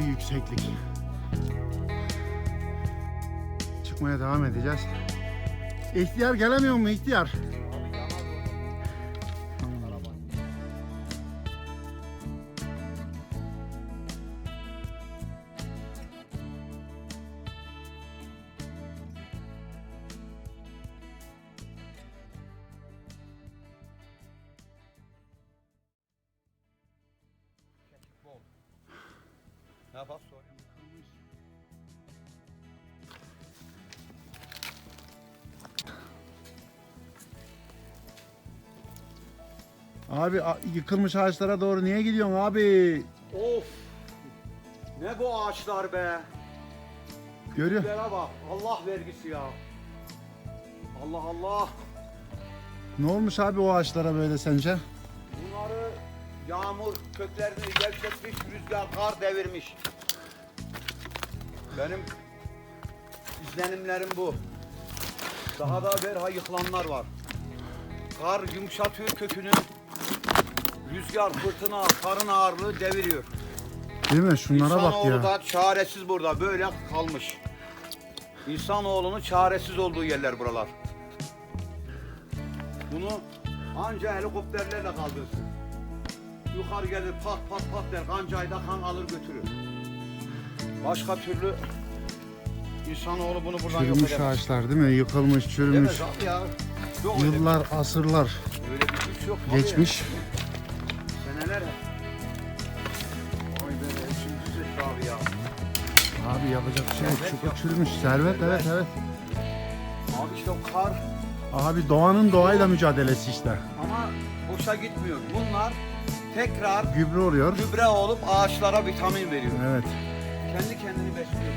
yükseklik. Çıkmaya devam edeceğiz. İhtiyar gelemiyor mu ihtiyar? Ne yapalım sonra? Abi a- yıkılmış ağaçlara doğru niye gidiyorsun abi? Of! Ne bu ağaçlar be? Görüyor. Küplere bak. Allah vergisi ya. Allah Allah. Ne olmuş abi o ağaçlara böyle sence? Yağmur köklerini gevşetmiş, rüzgar, kar devirmiş. Benim izlenimlerim bu. Daha da berha yıkılanlar var. Kar yumuşatıyor kökünü. Rüzgar, fırtına, karın ağırlığı deviriyor. Değil mi? Şunlara bak İnsanoğlu ya. da çaresiz burada böyle kalmış. İnsanoğlunun çaresiz olduğu yerler buralar. Bunu anca helikopterlerle kaldırsın. Yukarı gelir pat pat pat der kancayı da kan alır götürür. Başka türlü insanoğlu bunu buradan yok Çürümüş edemez. ağaçlar değil mi? Yıkılmış, çürümüş. Abi ya. Yok öyle, Yıllar, asırlar öyle bir güç yok. abi. geçmiş. Seneler. Vay be abi ya. Abi yapacak bir şey yok. Servet Çukur yok. çürümüş. Servet evet evet. Abi işte o kar Abi doğanın doğayla mücadelesi işte. Ama boşa gitmiyor. Bunlar tekrar Gübre oluyor. gübre olup ağaçlara vitamin veriyor. Evet. Kendi kendini besliyor.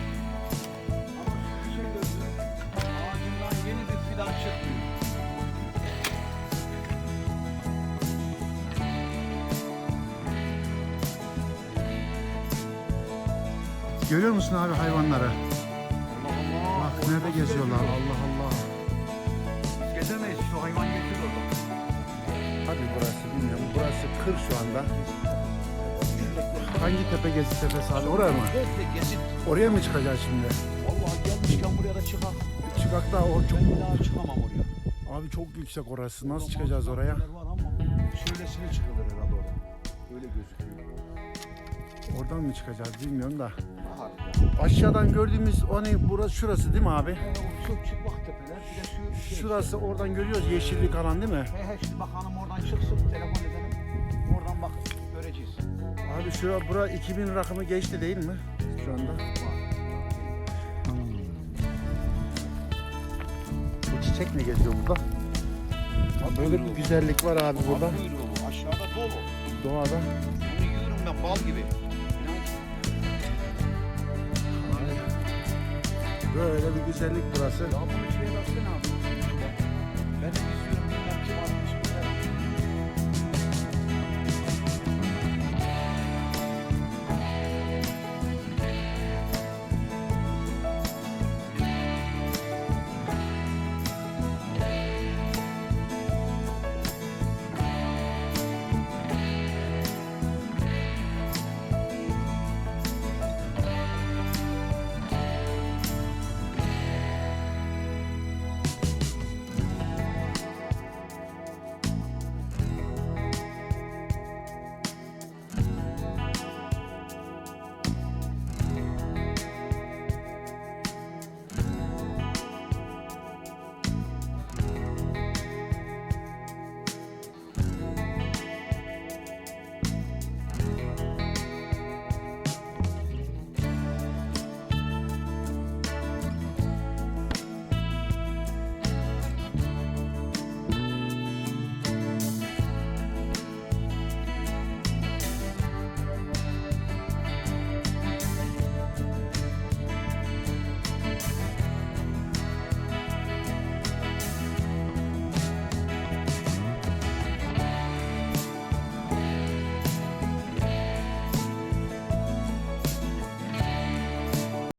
Ama şey gördüm. Ağacından yeni bir fidan çıkmıyor. Görüyor musun abi hayvanları? Allah Allah. Bak nerede geziyorlar. Allah Allah. Gezemeyiz şu hayvan geçiyor orada. Hadi burası bilmiyorum. Burası kır şu anda. Hangi tepe gezi tepesi abi? Oraya mı? Oraya mı çıkacağız şimdi? Vallahi gelmişken buraya da çıkak. Çıkak da o çok... Ben bir daha çıkamam oraya. Abi çok yüksek orası. Nasıl çıkacağız oraya? Var ama şöylesine çıkılır herhalde orada. Öyle gözüküyor. Oradan mı çıkacağız bilmiyorum da. Aşağıdan gördüğümüz o ne? Burası şurası değil mi abi? He, o çok çıplak tepeler. Bir de şu şey. Şurası oradan görüyoruz yeşillik alan değil mi? He he şimdi bak hanım oradan çıksın telefon edelim. Oradan bak göreceğiz. Abi şura bura 2000 rakamı geçti değil mi? Şu anda. Bu çiçek ne geziyor burada? Abi böyle bir güzellik var abi burada. Aşağıda dolu. Doğada. Bunu yiyorum ben bal gibi. Böyle bir güzellik burası. Ya bunu şeye baksana. Ben de izliyorum